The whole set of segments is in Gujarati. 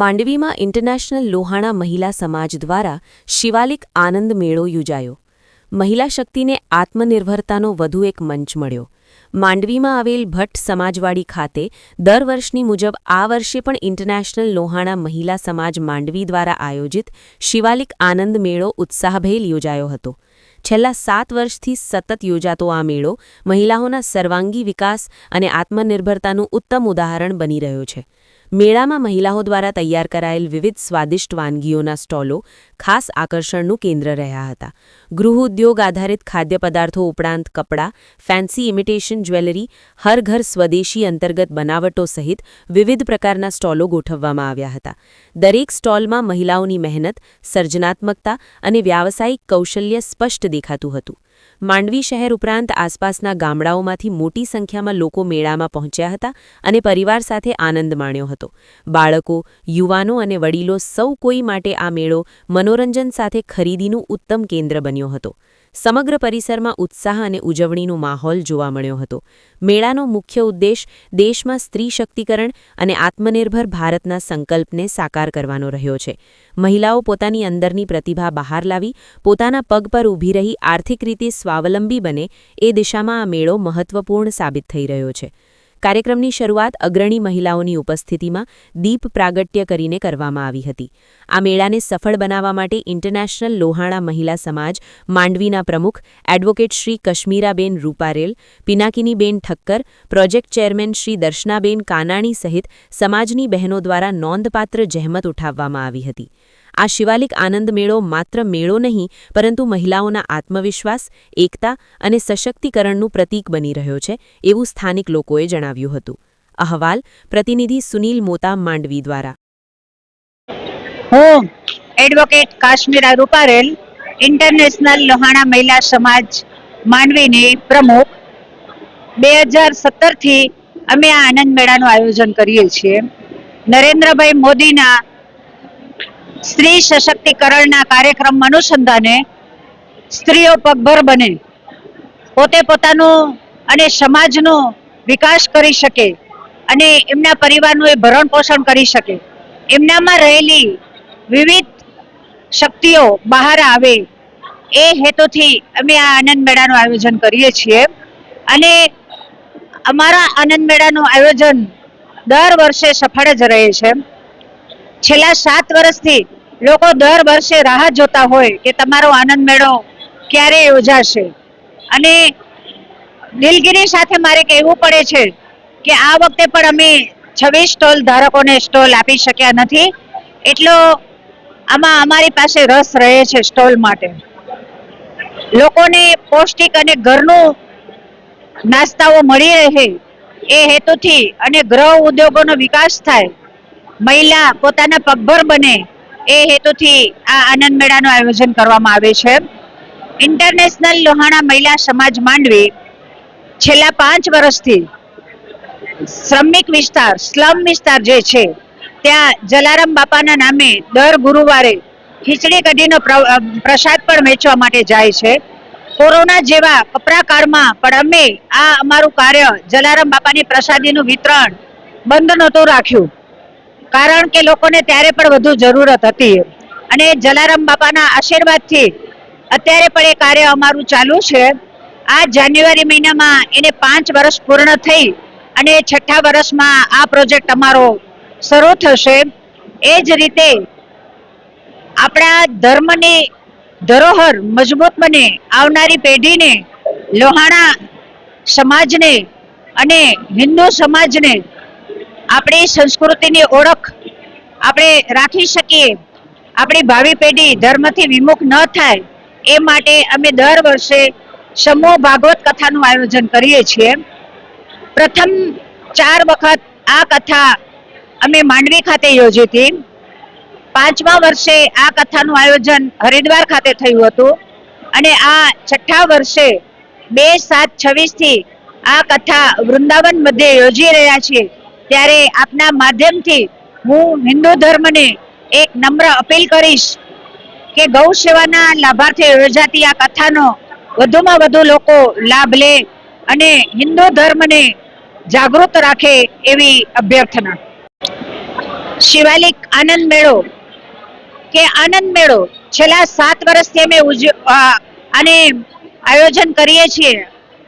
માંડવીમાં ઇન્ટરનેશનલ લોહાણા મહિલા સમાજ દ્વારા શિવાલિક આનંદ મેળો યોજાયો. મહિલા શક્તિને આત્મનિર્ભરતાનો વધુ એક મંચ મળ્યો. માંડવીમાં આવેલ ભટ્ટ સમાજવાડી ખાતે દર વર્ષની મુજબ આ વર્ષે પણ ઇન્ટરનેશનલ લોહાણા મહિલા સમાજ માંડવી દ્વારા આયોજિત શિવાલિક આનંદ મેળો ઉત્સાહભેલ યોજાયો હતો. છેલ્લા સાત વર્ષથી સતત યોજાતો આ મેળો મહિલાઓના સર્વાંગી વિકાસ અને આત્મનિર્ભરતાનું ઉત્તમ ઉદાહરણ બની રહ્યો છે. મેળામાં મહિલાઓ દ્વારા તૈયાર કરાયેલ વિવિધ સ્વાદિષ્ટ વાનગીઓના સ્ટોલો ખાસ આકર્ષણનું કેન્દ્ર રહ્યા હતા. ગૃહ ઉદ્યોગ આધારિત ખાદ્ય પદાર્થો ઉપરાંત કપડાં, ફેન્સી ઇમિટેશન જ્વેલરી, હર ઘર સ્વદેશી અંતર્ગત બનાવટો સહિત વિવિધ પ્રકારના સ્ટોલો ગોઠવવામાં આવ્યા હતા. દરેક સ્ટોલમાં મહિલાઓની મહેનત, સર્જનાત્મકતા અને વ્યાવસાયિક કૌશલ્ય સ્પષ્ટ દેખાતું હતું. માંડવી શહેર ઉપરાંત આસપાસના ગામડાઓમાંથી મોટી સંખ્યામાં લોકો મેળામાં પહોંચ્યા હતા અને પરિવાર સાથે આનંદ માણ્યો હતો. બાળકો, યુવાનો અને વડીલો સૌ કોઈ માટે આ મેળો મનોરંજન સાથે ખરીદીનું ઉત્તમ કેન્દ્ર બન્યો હતો. સમગ્ર પરિસરમાં ઉત્સાહ અને ઉજવણીનો માહોલ જોવા મળ્યો હતો. મેળાનો મુખ્ય ઉદ્દેશ દેશમાં સ્ત્રી શક્તિકરણ અને આત્મનિર્ભર ભારતના સંકલ્પને સાકાર કરવાનો રહ્યો છે. મહિલાઓ પોતાની અંદરની પ્રતિભા બહાર લાવી, પોતાના પગ પર ઊભી રહી આર્થિક રીતે સ્વાવલંબી બને એ દિશામાં આ મેળો મહત્વપૂર્ણ સાબિત થઈ રહ્યો છે. કાર્યક્રમની શરૂઆત અગ્રણી મહિલાઓની ઉપસ્થિતિમાં દીપ પ્રાગટ્ય કરીને કરવામાં આવી હતી. આ મેળાને સફળ બનાવવા માટે ઇન્ટરનેશનલ લોહાણા મહિલા સમાજ માંડવીના પ્રમુખ advocate Shri Kashmiraben Ruparel, Pinakiniben Thakkar, project chairman Shri Darshanaben Kanani સહિત સમાજની બહેનો દ્વારા નોંધપાત્ર જહેમત ઉઠાવવામાં આવી હતી. આ શિવાલિક આનંદ મેળો માત્ર મેળો નહીં પરંતુ મહિલાઓના આત્મવિશ્વાસ એકતા અને સશક્તિકરણનું પ્રતીક બની રહ્યો છે એવું સ્થાનિક લોકોએ જણાવ્યું હતું. અહવાલ પ્રતિનિધિ સુનીલ મોતા માંડવી દ્વારા. હું એડવોકેટ કાશ્મીરા રૂપારેલ ઇન્ટરનેશનલ લોહાણા મહિલા સમાજ માંડવીની પ્રમુખ. બે હજાર સત્તરથી અમે આ આનંદ મેળાનું આયોજન કરીએ છીએ. નરેન્દ્રભાઈ મોદીના સ્ત્રી સશક્તિકરણના કાર્યક્રમ અનુસંધાને સ્ત્રીઓ પગભર બને. પોતે પોતાનું અને સમાજનો વિકાસ કરી શકે અને એમના પરિવારનું એ ભરણ પોષણ કરી શકે. એમનામાં રહેલી વિવિધ શક્તિઓ બહાર આવે એ હેતુથી અમે આ આનંદ મેળાનું આયોજન કરીએ છીએ. અને અમારા આનંદ મેળાનું આયોજન દર વર્ષે સફળ જ રહે છે. છેલ્લા સાત વર્ષથી લોકો દર વર્ષે રાહ જોતા હોય કે તમારો આનંદ મેળો ક્યારે યોજાશે? અને દિલગીરી સાથે મારે કહેવું પડે છે કે આ વખતે પણ અમે છવ્વીસ સ્ટોલ ધારકોને સ્ટોલ આપી શક્યા નથી. એટલો આમાં અમારી પાસે રસ રહે છે સ્ટોલ માટે. લોકોને પૌષ્ટિક અને ઘરનું નાસ્તાઓ મળી રહે એ હેતુથી અને ગ્રહ ઉદ્યોગોનો વિકાસ થાય મહિલા પોતાના પગભર બને એ હેતુથી આ આનંદ મેળાનું આયોજન કરવામાં આવે છે. ઇન્ટરનેશનલ લોહાણા મહિલા સમાજ માંડવી છેલ્લા પાંચ વર્ષથી શ્રમિક વિસ્તાર, સ્લમ વિસ્તાર જે છે, ત્યાં જલારામ બાપાના નામે દર ગુરુવારે ખીચડી કઢીનો પ્ર- પ્રસાદ પણ વેચવા માટે જાય છે. કોરોના જેવા કપરા કાળમાં પણ અમે આ અમારું કાર્ય જલારામ બાપાની પ્રસાદીનું વિતરણ બંધ નહોતું રાખ્યું. કારણ કે લોકોને ત્યારે પણ વધુ જરૂરત હતી. અને જલારામ બાપાના આશીર્વાદથી અત્યારે પણ એ કાર્ય અમારું ચાલુ છે. આ જાન્યુઆરી મહિનામાં એને પાંચ વર્ષ પૂર્ણ થઈ અને છઠ્ઠા વર્ષમાં આ પ્રોજેક્ટ અમારો શરૂ થશે. એ જ રીતે આપણા ધર્મની ધરોહર મજબૂત બને આવનારી પેઢીને લોહાણા સમાજને અને હિન્દુ સમાજને આપણી સંસ્કૃતિની ઓળખ આપણે રાખી શકીએ. આપણી ભાવિ પેઢી ધર્મથી વિમુખ ન થાય એ માટે અમે દર વર્ષે સમૂહ ભાગવત કથાનું આયોજન કરીએ છીએ. પ્રથમ ચાર વખત આ કથા અમે માંડવી ખાતે યોજી હતી. પાંચમા વર્ષે આ કથાનું આયોજન હરિદ્વાર ખાતે થયું હતું અને આ છઠ્ઠા વર્ષે બે સાત છવ્વીસથી આ કથા વૃંદાવન મધ્યે યોજી રહ્યા છીએ. ત્યારે આપના માધ્યમથી હું હિન્દુ ધર્મને એક નમ્ર અપીલ કરીશ કે ગૌ સેવાના લાભાર્થે યોજાતી આ કથાનો વધુમાં વધુ લોકો લાભ લે અને હિન્દુ ધર્મને જાગૃત રાખે એવી અભ્યર્થના. શિવાલિક આનંદ મેળો. કે આનંદ મેળો. છેલ્લા સાત વર્ષથી અમે આને આયોજન કરીએ છીએ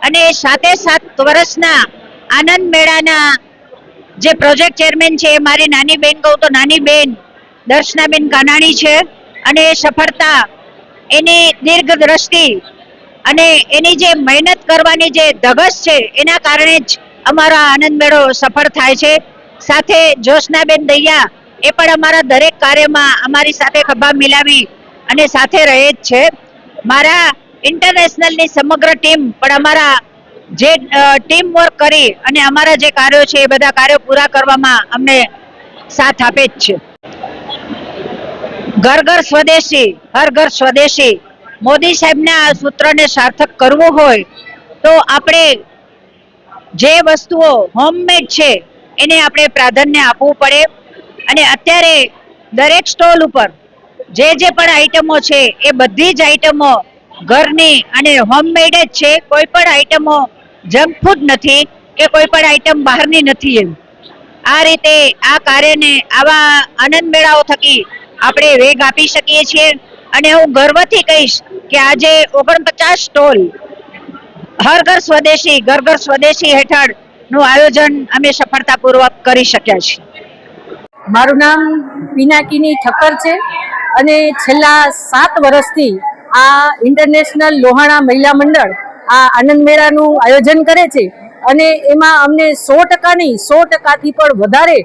અને સાતે સાત વર્ષના આનંદ મેળાના જે પ્રોજેક્ટ ચેરમેન છે એ મારી નાની બેન કહું તો નાની બેન, દર્શનાબેન કાનાણી છે અને એ સફળતા, એની દીર્ઘ દ્રષ્ટિ અને એની જે મહેનત કરવાની જે ધગસ છે એના કારણે જ અમારો આનંદ મેળો સફળ થાય છે. સાથે જોશનાબેન દૈયા એ પણ અમારા દરેક કાર્યમાં અમારી સાથે ખભા મિલાવી અને સાથે રહે જ છે. મારા ઇન્ટરનેશનલની સમગ્ર ટીમ પણ અમારા જે ટીમ વર્ક કરી અને અમારા જે કાર્યો છે એ બધા કાર્યો પૂરા કરવામાં અમને સાથ આપે જ છે. ઘર ઘર સ્વદેશી, હર ઘર સ્વદેશી. મોદી સાહેબના આ સૂત્રને સાર્થક કરવું હોય તો આપણે જે વસ્તુઓ હોમમેડ છે એને આપણે પ્રાધાન્ય આપવું પડે. અને અત્યારે દરેક સ્ટોલ ઉપર જે જે પણ આઈટમો છે એ બધી જ આઈટમો ઘરની અને હોમમેડ જ છે. કોઈ પણ આઈટમો જંક ફૂડ નથી, કે કોઈ પણ આઈટમ બહારની નથી એમ. આ રીતે આ કાર્યને, આવા આનંદ મેળાઓ થકી આપણે વેગ આપી શકીએ છીએ. અને હું ગર્વથી કહીશ કે આજે ઓગણપચાસ સ્ટોલ હર ઘર સ્વદેશી, ઘર ઘર સ્વદેશી હેઠળનું આયોજન અમે સફળતાપૂર્વક કરી શક્યા છીએ. મારું નામ પિનાકીની ઠક્કર છે અને છેલ્લા સાત વર્ષથી આ ઇન્ટરનેશનલ લોહાણા મહિલા મંડળ આ આનંદ મેળાનું આયોજન કરે છે અને એમાં અમને સો ટકાની, સો ટકાથી પણ વધારે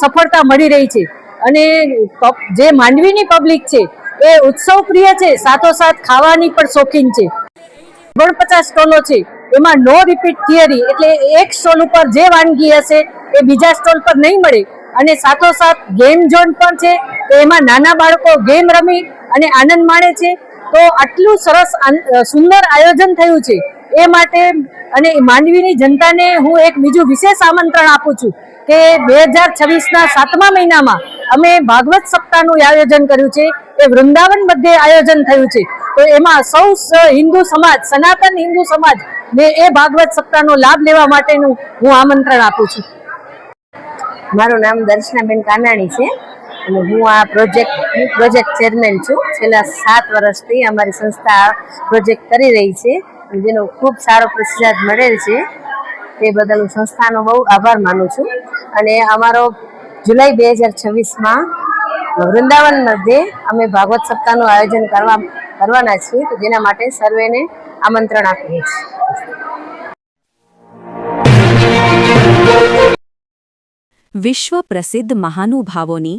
સફળતા મળી રહી છે. અને જે માંડવીની પબ્લિક છે, એ ઉત્સવ પ્રિય છે, સાથોસાથ ખાવાની પણ શોખીન છે. ઓગણપચાસ સ્ટોલો છે, એમાં નો રિપીટ થિયરી એટલે એક સ્ટોલ ઉપર જે વાનગી હશે, એ બીજા સ્ટોલ પર નહીં મળે. અને સાથોસાથ ગેમ ઝોન પણ છે, તો એમાં નાના બાળકો ગેમ રમી અને આનંદ માણે છે. તો આટલું સરસ સુંદર આયોજન થયું છે. એ માટે અને માંડવીની જનતાને હું એક બીજું વિશેષ આમંત્રણ આપું છું કે બે હજાર છવ્વીસના સાતમા મહિનામાં અમે ભાગવત સપ્તાહનું આયોજન કર્યું છે. એ વૃંદાવન મધ્યે આયોજન થયું છે. તો એમાં સ- હિન્દુ સમાજ, સનાતન હિન્દુ સમાજ ને એ ભાગવત સપ્તાહનો લાભ લેવા માટેનું હું આમંત્રણ આપું છું. મારું નામ દર્શનાબેન કાનાણી છે. અને હું આ પ્રોજેક્ટ પ્રોજેક્ટ ચેરમેન છું. છેલ્લા સાત વર્ષથી અમારી સંસ્થા પ્રોજેક્ટ કરી રહી છે જેનો ખૂબ સારો પ્રતિસાદ મળેલ છે તે બદલ હું સંસ્થાનો બહુ આભાર માનું છું. અને અમારો જુલાઈ બે હજાર છવ્વીસમાં વૃંદાવન મધ્યે અમે ભાગવત સપ્તાહનું આયોજન કરવા, કરવાના છીએ. તો જેના માટે સર્વેને આમંત્રણ આપીએ છીએ. વિશ્વ પ્રસિદ્ધ મહાનુભાવોની